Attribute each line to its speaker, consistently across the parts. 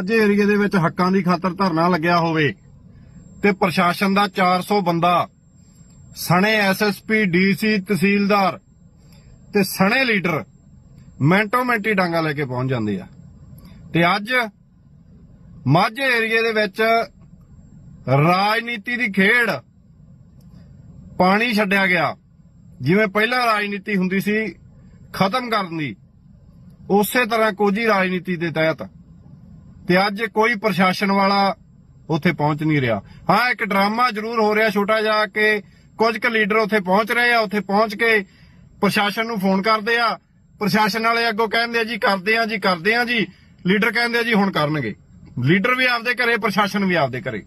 Speaker 1: ਅਜੇ ਏਰੀਏ ਦੇ ਵਿੱਚ ਹੱਕਾਂ ਦੀ ਖਾਤਰ ਧਰਨਾ ਲੱਗਿਆ ਹੋਵੇ ਤੇ ਪ੍ਰਸ਼ਾਸਨ ਦਾ 400 ਬੰਦਾ, ਸਣੇ ਐਸਐਸਪੀ ਡੀਸੀ ਤਹਿਸੀਲਦਾਰ ਤੇ ਸਣੇ ਲੀਡਰ ਮੈਂਟੋ ਮੈਂਟੀ ਡਾਂਗਾ ਲੈ ਕੇ ਪਹੁੰਚ ਜਾਂਦੇ ਆ। ਤੇ ਅੱਜ ਮਾਝੇ ਏਰੀਏ ਦੇ ਵਿੱਚ ਰਾਜਨੀਤੀ ਦੀ ਖੇਡ ਪਾਣੀ ਛੱਡਿਆ ਗਿਆ। ਜਿਵੇਂ ਪਹਿਲਾਂ ਰਾਜਨੀਤੀ ਹੁੰਦੀ ਸੀ, ਖਤਮ ਕਰਨ ਦੀ, ਉਸੇ ਤਰ੍ਹਾਂ ਕੋਝੀ ਰਾਜਨੀਤੀ ਦੇ ਤਹਿਤ ਤੇ ਅੱਜ ਕੋਈ ਪ੍ਰਸ਼ਾਸਨ ਵਾਲਾ ਉੱਥੇ ਪਹੁੰਚ ਨਹੀਂ ਰਿਹਾ। ਹਾਂ, ਇੱਕ ਡਰਾਮਾ ਜ਼ਰੂਰ ਹੋ ਰਿਹਾ ਛੋਟਾ ਜਿਹਾ ਕਿ ਕੁਝ ਕੁ ਲੀਡਰ ਉੱਥੇ ਪਹੁੰਚ ਰਹੇ ਆ, ਉੱਥੇ ਪਹੁੰਚ ਕੇ ਪ੍ਰਸ਼ਾਸਨ ਨੂੰ ਫੋਨ ਕਰਦੇ ਆ। ਪ੍ਰਸ਼ਾਸਨ ਵਾਲੇ ਅੱਗੋਂ ਕਹਿੰਦੇ ਆ, ਜੀ, ਕਰਦੇ ਆ, ਜੀ, ਕਰਦੇ ਆ, ਜੀ। ਲੀਡਰ ਕਹਿੰਦੇ ਆ, ਜੀ, ਹੁਣ ਕਰਨਗੇ। ਲੀਡਰ ਵੀ ਆਪਦੇ ਘਰੇ, ਪ੍ਰਸ਼ਾਸਨ ਵੀ ਆਪਦੇ ਘਰੇ।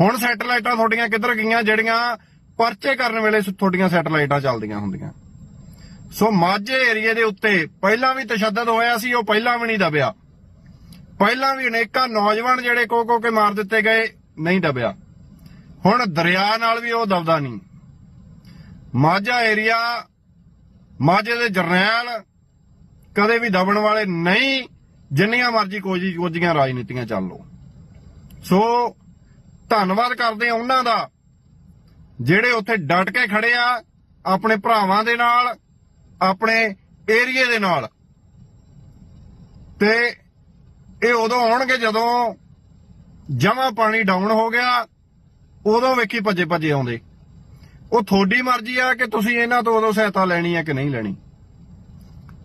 Speaker 1: ਹੁਣ ਸੈਟਲਾਈਟਾਂ ਤੁਹਾਡੀਆਂ ਕਿੱਧਰ ਗਈਆਂ, ਜਿਹੜੀਆਂ ਪਰਚੇ ਕਰਨ ਵੇਲੇ ਤੁਹਾਡੀਆਂ ਸੈਟਲਾਈਟਾਂ ਚੱਲਦੀਆਂ ਹੁੰਦੀਆਂ। ਸੋ ਮਾਝੇ ਏਰੀਏ ਦੇ ਉੱਤੇ ਪਹਿਲਾਂ ਵੀ ਤਸ਼ੱਦਦ ਹੋਇਆ ਸੀ, ਉਹ ਪਹਿਲਾਂ ਵੀ ਨਹੀਂ ਦਬਿਆ। ਪਹਿਲਾਂ ਵੀ ਅਨੇਕਾਂ ਨੌਜਵਾਨ ਜਿਹੜੇ ਕੋ ਕੋ ਕੇ ਮਾਰ ਦਿੱਤੇ ਗਏ, ਨਹੀਂ ਦਬਿਆ। ਹੁਣ ਦਰਿਆ ਨਾਲ ਵੀ ਉਹ ਦਬਦਾ ਨਹੀਂ। ਮਾਝਾ ਏਰੀਆ, ਮਾਝੇ ਦੇ ਜਰਨੈਲ ਕਦੇ ਵੀ ਦਬਣ ਵਾਲੇ ਨਹੀਂ, ਜਿੰਨੀਆਂ ਮਰਜ਼ੀ ਕੋਜੀ ਕੋਜੀਆਂ ਰਾਜਨੀਤੀਆਂ ਚੱਲ ਲੋ ਸੋ ਧੰਨਵਾਦ ਕਰਦੇ ਆ ਉਹਨਾਂ ਦਾ, ਜਿਹੜੇ ਉੱਥੇ ਡਟ ਕੇ ਖੜੇ ਆ, ਆਪਣੇ ਭਰਾਵਾਂ ਦੇ ਨਾਲ, ਆਪਣੇ ਏਰੀਏ ਦੇ ਨਾਲ। ਤੇ ਇਹ ਉਦੋਂ ਆਉਣਗੇ ਜਦੋਂ ਜਮਾ ਪਾਣੀ ਡਾਊਨ ਹੋ ਗਿਆ, ਉਦੋਂ ਵੇਖੀ ਭੱਜੇ ਭੱਜੇ ਆਉਂਦੇ। ਉਹ ਤੁਹਾਡੀ ਮਰਜ਼ੀ ਆ ਕਿ ਤੁਸੀਂ ਇਹਨਾਂ ਤੋਂ ਉਦੋਂ ਸਹਾਇਤਾ ਲੈਣੀ ਹੈ ਕਿ ਨਹੀਂ ਲੈਣੀ।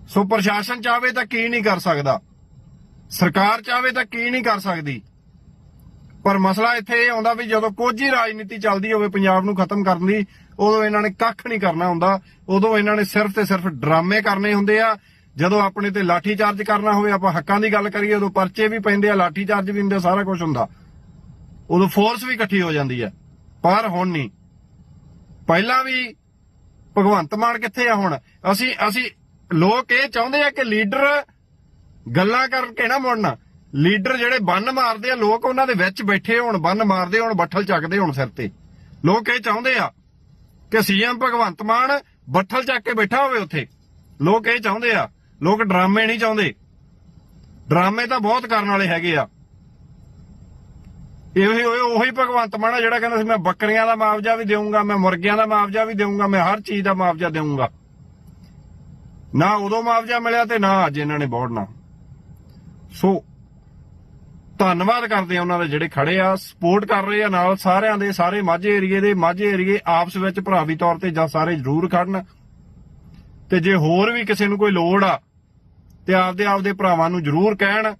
Speaker 1: ਸੋ ਪ੍ਰਸ਼ਾਸਨ ਚਾਹਵੇ ਤਾਂ ਕੀ ਨਹੀਂ ਕਰ ਸਕਦਾ। ਸਰਕਾਰ ਚਾਹਵੇ ਤਾਂ ਕੀ ਨਹੀਂ ਕਰ ਸਕਦੀ। ਪਰ ਮਸਲਾ ਇੱਥੇ ਇਹ ਆਉਂਦਾ ਵੀ ਜਦੋਂ ਕੋਝੀ ਰਾਜਨੀਤੀ ਚੱਲਦੀ ਹੋਵੇ ਪੰਜਾਬ ਨੂੰ ਖਤਮ ਕਰਨ ਦੀ, ਉਦੋਂ ਇਹਨਾਂ ਨੇ ਕੱਖ ਨਹੀਂ ਕਰਨਾ ਹੁੰਦਾ। ਉਦੋਂ ਇਹਨਾਂ ਨੇ ਸਿਰਫ ਤੇ ਸਿਰਫ ਡਰਾਮੇ ਕਰਨੇ ਹੁੰਦੇ ਆ। ਜਦੋਂ ਆਪਣੇ ਤੇ ਲਾਠੀ ਚਾਰਜ ਕਰਨਾ ਹੋਵੇ, ਆਪਾਂ ਹੱਕਾਂ ਦੀ ਗੱਲ ਕਰੀਏ, ਉਦੋਂ ਪਰਚੇ ਵੀ ਪੈਂਦੇ ਆ, ਲਾਠੀ ਚਾਰਜ ਵੀ ਹੁੰਦੇ ਸਾਰਾ ਕੁਝ ਹੁੰਦਾ। ਉਦੋਂ ਫੋਰਸ ਵੀ ਇਕੱਠੀ ਹੋ ਜਾਂਦੀ ਹੈ ਪਰ ਹੁਣ ਨਹੀਂ। ਪਹਿਲਾਂ ਵੀ ਭਗਵੰਤ ਮਾਨ ਕਿੱਥੇ ਆ ਹੁਣ? ਅਸੀਂ ਅਸੀਂ ਲੋਕ ਇਹ ਚਾਹੁੰਦੇ ਆ ਕਿ ਲੀਡਰ ਗੱਲਾਂ ਕਰਕੇ ਨਾ ਮੁੜਨਾ। ਲੀਡਰ ਜਿਹੜੇ ਬੰਨ ਮਾਰਦੇ ਆ, ਲੋਕ ਉਹਨਾਂ ਦੇ ਵਿੱਚ ਬੈਠੇ ਹੋਣ, ਬੰਨ ਮਾਰਦੇ ਹੋਣ, ਬੱਠਲ ਚੱਕਦੇ ਹੋਣ ਸਿਰ ਤੇ। ਲੋਕ ਇਹ ਚਾਹੁੰਦੇ ਆ ਕਿ ਸੀਐਮ ਭਗਵੰਤ ਮਾਨ ਬੱਠਲ ਚੱਕ ਕੇ ਬੈਠਾ ਹੋਵੇ ਉੱਥੇ। ਲੋਕ ਇਹ ਚਾਹੁੰਦੇ ਆ ਲੋਕ ਡਰਾਮੇ ਨਹੀਂ ਚਾਹੁੰਦੇ। ਡਰਾਮੇ ਤਾਂ ਬਹੁਤ ਕਰਨ ਵਾਲੇ ਹੈਗੇ ਆ। ਇਹੋ ਹੀ ਉਹੀ ਭਗਵੰਤ ਮਾਨ ਆ ਜਿਹੜਾ ਕਹਿੰਦਾ ਸੀ, ਮੈਂ ਬੱਕਰੀਆਂ ਦਾ ਮੁਆਵਜ਼ਾ ਵੀ ਦੇਵਾਂਗਾ ਮੈਂ ਮੁਰਗਿਆਂ ਦਾ ਮੁਆਵਜ਼ਾ ਵੀ ਦੇਵਾਂਗਾ ਮੈਂ ਹਰ ਚੀਜ਼ ਦਾ ਮੁਆਵਜ਼ਾ ਦੇਵਾਂਗਾ ਨਾ ਉਦੋਂ ਮੁਆਵਜ਼ਾ ਮਿਲਿਆ ਤੇ ਨਾ ਅੱਜ ਇਹਨਾਂ ਨੇ ਬੋੜਨਾ। ਸੋ, ਧੰਨਵਾਦ ਕਰਦੇ ਆ ਉਹਨਾਂ ਦੇ ਜਿਹੜੇ ਖੜੇ ਆ, ਸਪੋਰਟ ਕਰ ਰਹੇ ਆ ਨਾਲ ਸਾਰਿਆਂ ਦੇ, ਸਾਰੇ ਮਾਝੇ ਏਰੀਏ ਦੇ, ਮਾਝੇ ਏਰੀਏ ਆਪਸ ਵਿੱਚ ਭਰਾਵੀ ਤੌਰ ਤੇ ਜਾਂ ਸਾਰੇ ਜ਼ਰੂਰ ਖੜਨ। ਤੇ ਜੇ ਹੋਰ ਵੀ ਕਿਸੇ ਨੂੰ ਕੋਈ ਲੋੜ ਆ ਤੇ ਆਪਦੇ ਆਪਦੇ ਭਰਾਵਾਂ ਨੂੰ ਜ਼ਰੂਰ ਕਹਿਣ